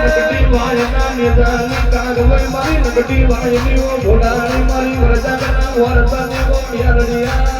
નકટી વાયના નિદાન કાગવઈ મારી નકટી વાયની ઓ ઘોડાની મારી વરસાદના વરસાદની ઓ પિયરડિયા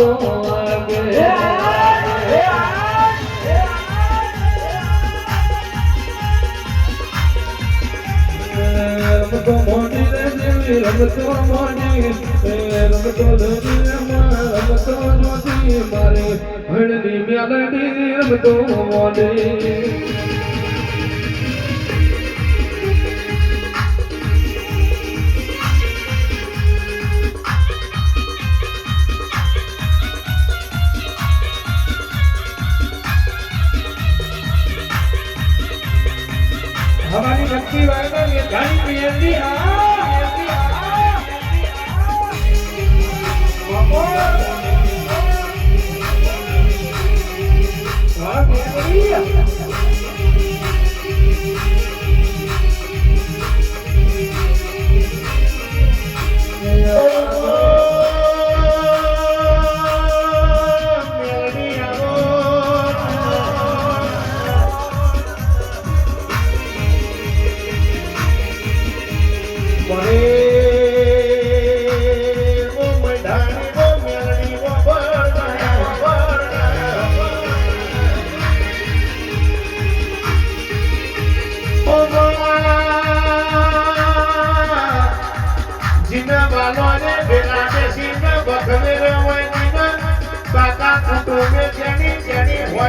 રમતો દેવી રમતો રમતો મેલડી રમતો મોટી 厉害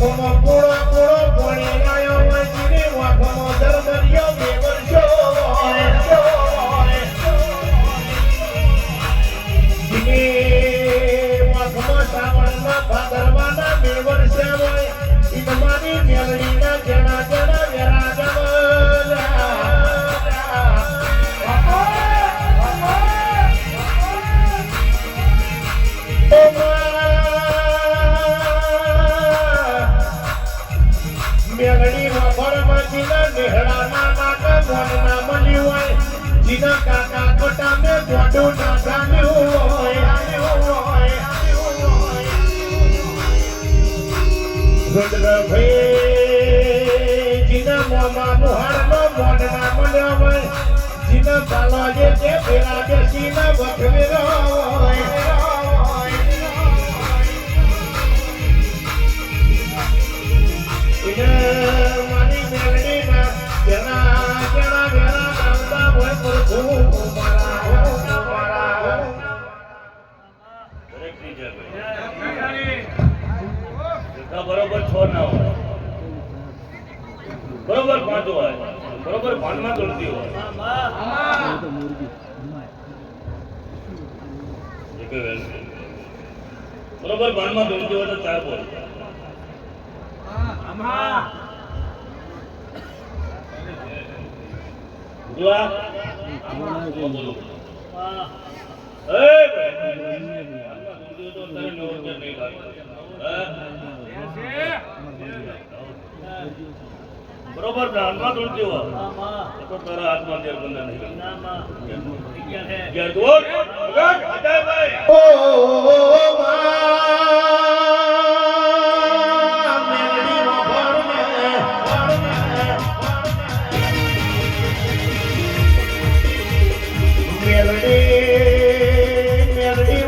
જીની વખમાં રબરમાં જીના નેહડાના નાકા મોનના મળી હોય. જીના કાકા કોટા ના જામ્યું હોય રુદ્ર ભાઈ જીના મોમા મુહારનો હોય. જીના બાલા જે તે પેલા બેસીના બરોબર પાંચ હોય બરોબર ભાનમાં દોડતી હોય. બરોબર ભાનમાં દોડતી હોય તો ચાર બોલ ભૂલા? બરોબર ધ્યાનમાં ધૂળતી હોય તો તારા હાથમાં તેર બંધ નહીં. ઓ મા.